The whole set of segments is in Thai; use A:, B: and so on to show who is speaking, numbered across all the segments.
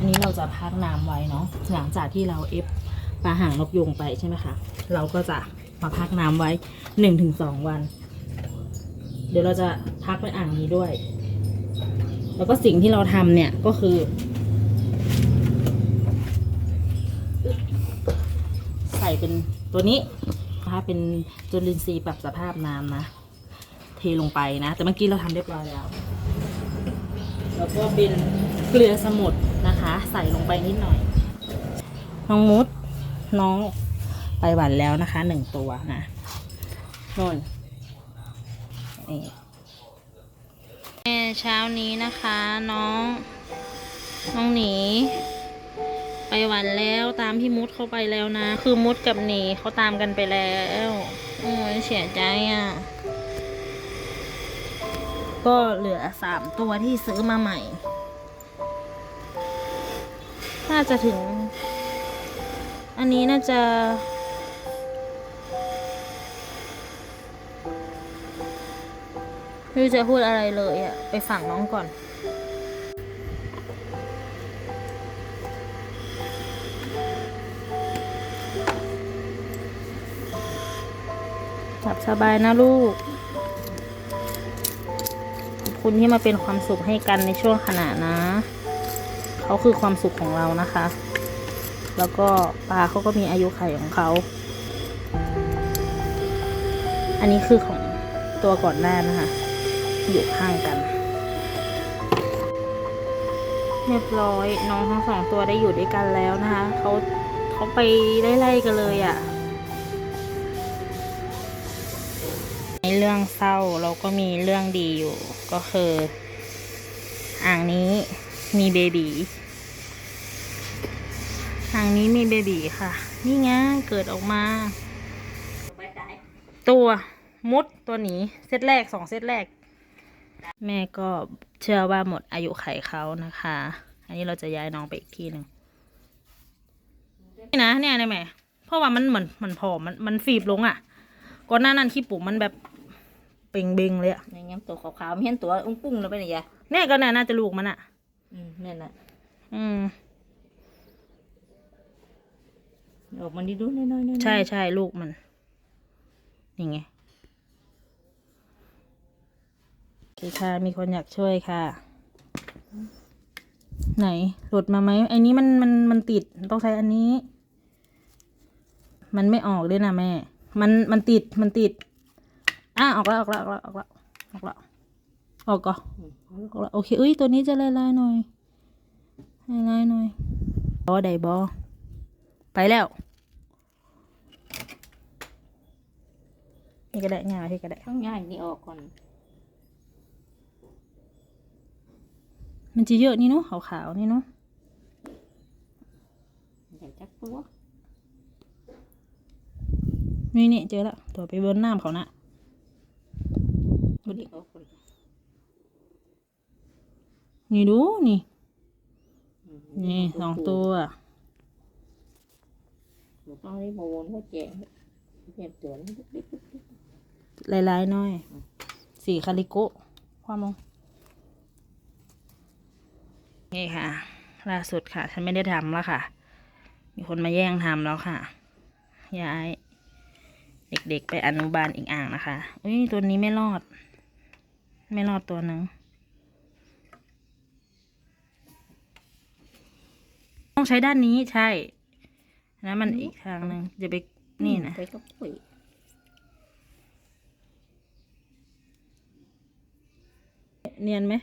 A: ันนี้เราจะพักน้ำไว้เนาะหลังจากที่เราเอฟปลาหางนกยุงไปใช่ไหมคะเราก็จะมาพักน้ำไว้หนึ่งถึงสองวัน เดี๋ยวเราจะพักไว้อ่างนี้ด้วย แล้วก็สิ่งที่เราทำเนี่ยก็คือ ใส่เป็นตัวนี้นะคะเป็นจุลินทรีย์ปรับสภาพน้ำนะ เทลงไปนะ แต่เมื่อกี้เราทำเรียบร้อยแล้ว แล้วก็เป็นเกลือสมุนนะคะ ใส่ลงไปนิดหน่อย น้องมุดน้องไปหวันแล้วนะคะหนึ่งตัวนะนนนี่เช้านี้นะคะน้อง น้องหนีไปหวันแล้วตามพี่มุดเข้าไปแล้วนะ คือมุดกับหนีเขาตามกันไปแล้ว โอ้ยเสียใจอะ ก็เหลือสามตัวที่ซื้อมาใหม่ น่าจะถึง อันนี้น่าจะ ไม่รู้จะพูดอะไรเลยอะไปฝังน้องก่อนจับสบายนะลูก คุณที่มาเป็นความสุขให้กันในช่วงขณะนะ เขาคือความสุขของเรานะคะ แล้วก็ปลาเขาก็มีอายุไขของเขา อันนี้คือของตัวก่อนหน้านะคะ อยู่ข้างกัน เรียบร้อยน้องทั้งสองตัวได้อยู่ด้วยกันแล้วนะคะเขาเขาไปไล่ๆกันเลยอะ่ะ เรื่องเศร้าเราก็มีเรื่องดีอยู่ ก็คือ อ่างนี้มีเบบีอ่างนี้มีเบบีค่ะ นี่ไงเกิดออกมา ตัวมุดตัวหนี้เซตแรกสองเซตแรก แม่ก็เชื่อว่าหมดอายุไขเขานะคะ อันนี้เราจะย้ายน้องไปอีกที่หนึ่งนี่นะเนี่ยนแม่เพราะว่ามันเหมือนมันผอมมันมันฟีบลงอะก่อนหน้านั้นขี้ปุ๋มมันแบบ เป่งเบงเลยอะ
B: ในงั้นตัวขาวๆไม่เห็นตัวอุ้งปุ้งแล้วไปไหนยะ
A: เนี่ยก็น่าน่าจะลูกมันอะ
B: อืมนั่นแหละ
A: อืม
B: ออกมาดีดูน้อยๆน้อยๆ
A: ใช่ใช่ลูกมันนี่ไงโอเคค่ะ มีคนอยากช่วยค่ะ ไหนหลุดมาไหมไอ้นี้มันมันมันติดต้องใช้อันนี้ มันไม่ออกด้วยนะแม่ มันมันติดมันติด อะออกแล้วออกแล้วออกแล้วออกแล้วออกแล้วออกก่อนออกแล้วโอเคเอ้ยตัวนี้จะลายลายๆหน่อยลายลายๆหน่อยบอไดบอไปแล้วนี่ก็ได้ง่ายที่ก็ได้
B: ข้างง่ายนี่ออกก่อน
A: มันจะเยอะนี่เนาะขาวๆนี่เนาะ
B: อยากจักตัว
A: นี่นี่เจอละตัวไปเบิ้ลน้ำเขานะ
B: ตัวนี้ออกก่อน
A: นี่ดูนี่
B: อืม
A: นี่สองตัว
B: ต้องรีบมาวนเขาแจงเปลี่ยนตัวนี้ดิ๊ก
A: ลายๆหน้อย สีคาริโกะความลงนี่ค่ะ ล่าสุดค่ะ ฉันไม่ได้ทำแล้วค่ะ มีคนมาแย่งทำแล้วค่ะ ย้าย เด็กๆไปอนุบาลอีกอ่างนะคะ อุ้ยตัวนี้ไม่รอด ไม่รอดตัวหนึ่งต้องใช้ด้านนี้ใช่ แล้วมันอีกทางหนึ่งจะไป
B: ๆ
A: นี่นะ
B: ไปก็ปุ๋ย
A: เนียนไหม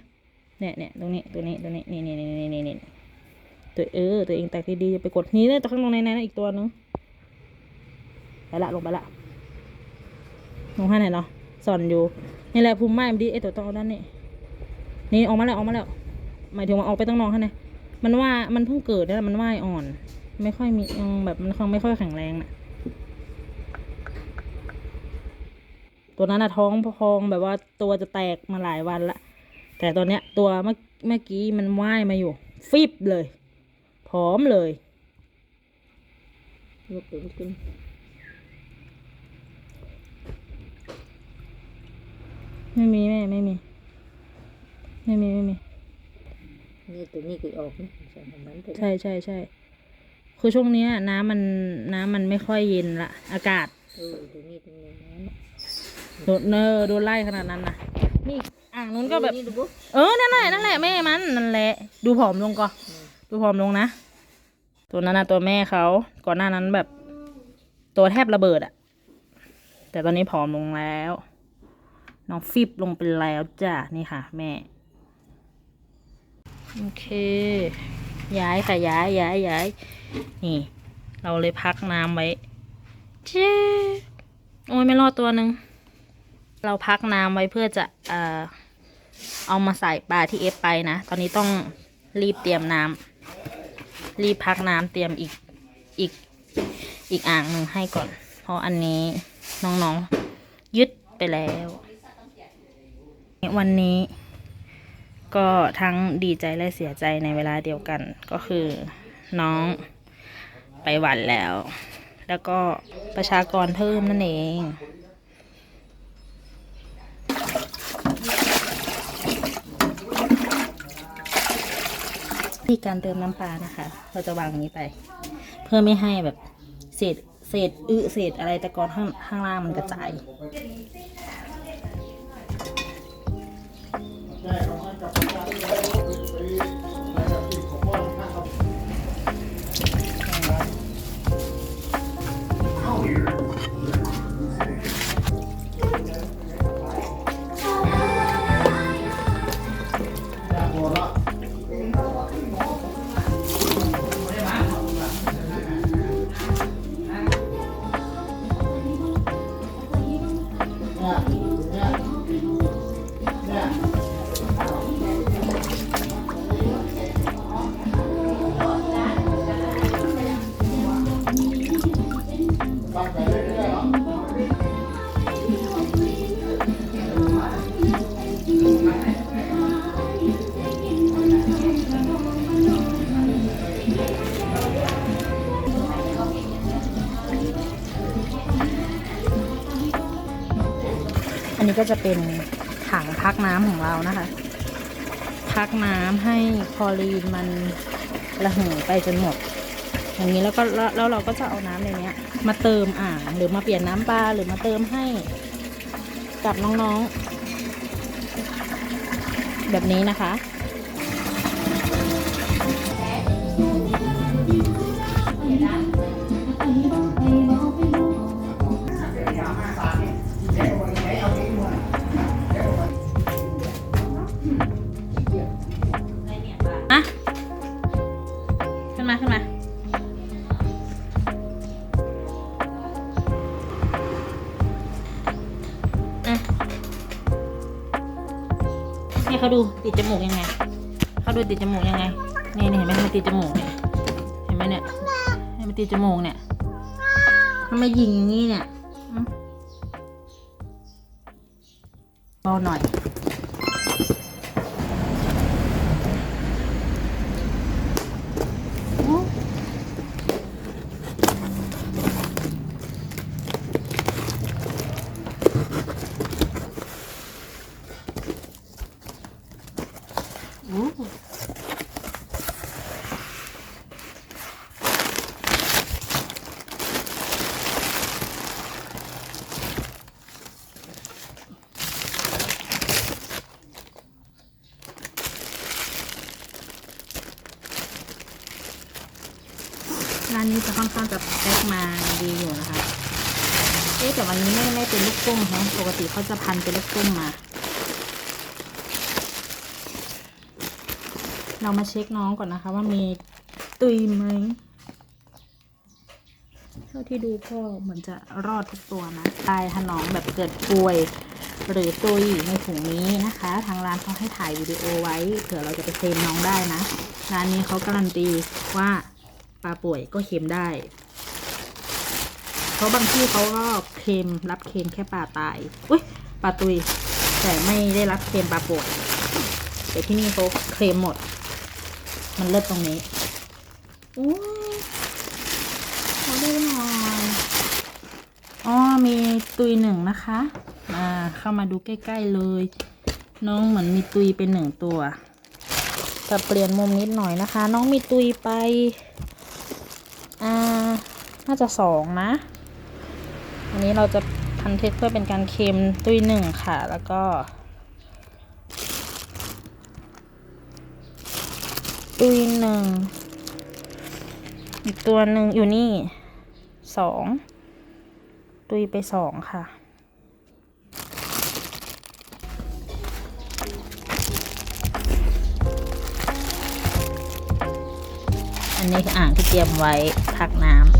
A: เนี่ยเนี่ยตรงนี้ตัวนี้ตัวนี้นี่นี่นี่นี่นี่นี่ตัวเออตัวเองแตกดีๆอย่าไปกดนี่เลยตัวข้างตรงในนั้นอีกตัวนึงไปละลงไปละลงให้ไหนอยเนาะสอนอยู่ นี่แหละภูมิไม้มันดีไอตัวต้องเอาด้านนี้นี่ออกมาแล้วออกมาแล้ว หมายถึงว่าออกไปตั้งนองข้างในมันว่ามันเพิ่งเกิดนี่ยมันว่ายอ่อน ไม่ค่อยมีแบบมันคงไม่ค่อยแข็งแรงน่ะตัวนั้นอะท้องพองแบบว่าตัวจะแตกมาหลายวันละแต่ตอนเนี้ยตัวเมื่อเมื่อกี้มันว่ายมาอยู่ ฟิบเลย พร้อมเลย
B: ยกขึ้น
A: ไม่มีแม่ไม่มี ไม่มีไม่มี
B: นี่ตัวตัวนี้คือออกนะสองของมันตัวนี้
A: ใช่ใช่ใช่คือช่วงเนี้ย น้ำมันน้ำมันไม่ค่อยเย็นละอากาศ
B: เออตัวนี้ตรงนี้นะ
A: โดนเนอโดนไล่ขนาดนั้นนะนี่อ่างนู้นก็แบบ
B: นี่ดูบุ๊
A: เออ นั่นแหละ นั่นแหละ แม่มัน นั่นแหละ ดูผอมลงก่อนดูผอมลงนะ ตัวนั้นนะตัวแม่เขา ก่อนหน้านั้นแบบ ตัวแทบระเบิดอะ แต่ตอนนี้ผอมลงแล้ว น้องฟิบลงไปแล้วจ้ะนี่ค่ะ แม่ โอเค ย้ายค่ะย้ายย้ายย้ายนี่ เราเลยพักน้ำไว้เจ๊โอ้ยไม่รอดตัวหนึ่งเราพักน้ำไว้เพื่อจะเอ่อเอามาใส่ปลาที่เอฟไปนะ ตอนนี้ต้องรีบเตรียมน้ำรีบพักน้ำเตรียมอีกอีกอีกอ่างหนึ่งให้ก่อน เพราะอันนี้น้องๆ ยึดไปแล้ว วันนี้ก็ทั้งดีใจและเสียใจในเวลาเดียวกันก็คือน้องไปหวันแล้ว แล้วก็ประชากรเพิ่มนั่นเองวิธีการเติมน้ำปลานะคะ เราจะวางอย่างนี้ไป เพื่อไม่ให้แบบเศษเศษอึเศษอะไรตะกอนข้างข้างล่างมันกระจาย ได้ครับ อันนี้ก็จะเป็นถังพักน้ำของเรานะคะ พักน้ำให้คอรีนมันระเหยไปจนหมด อย่างนี้แล้วก็แล้วเราก็จะเอาน้ำในนี้มาเติมอ่างหรือมาเปลี่ยนน้ำปลาหรือมาเติมให้กับน้องๆ แบบนี้นะคะ อะขึ้นมา ขึ้นมา อะนี่เขาดูติดจมูกยังไง เขาดูติดจมูกยังไง นี่นี่เห็นไหมมันติดจมูกเนี่ย ตีจมูกเนี่ยทำไมยิงอย่างนี้เนี่ยเบาหน่อย นนี้จะค่อนข้างจะแพ็คมาดีอยู่นะคะ เอ๊ะแต่วันนี้ไม่ไม่เป็นลูกกุ้งฮะปกติเขาจะพันเป็นลูกกุ้งมา เรามาเช็คน้องก่อนนะคะ ว่ามีตุยไหมเท่าที่ดูก็เหมือนจะรอดทุกตัวนะ ตายถนองแบบเกิดป่วย หรือตุยในถุงนี้นะคะ ทางร้านเขาให้ถ่ายวิดีโอไว้ เผื่อเราจะไปเคลมน้องได้นะ ร้านนี้เขาการันตีว่า ปลาป่วยก็เคลมได้ เพราะบางที่เขาก็เคลมรับเคลมแค่ปลาตาย อุ้ยปลาตุย แต่ไม่ได้รับเคลมปลาป่วย แต่ที่นี่เขาเคลมหมด มันเลิศตรงนี้อู้ขอดูหน่อยอ๋อมีตุยหนึ่งนะคะมาเข้ามาดูใกล้ๆเลย น้องเหมือนมีตุยเป็นหนึ่งตัวจะเปลี่ยนมุมนิดหน่อยนะคะ น้องมีตุยไป อ่า น่าจะสองนะ อันนี้เราจะพันเทสเพื่อเป็นการเค็มตุยหนึ่งค่ะ แล้วก็ตุยหนึ่งอีกตัวหนึ่งอยู่นี่สองตุยไปสองค่ะ อันนี้คืออ่างที่เตรียมไว้พักน้ำ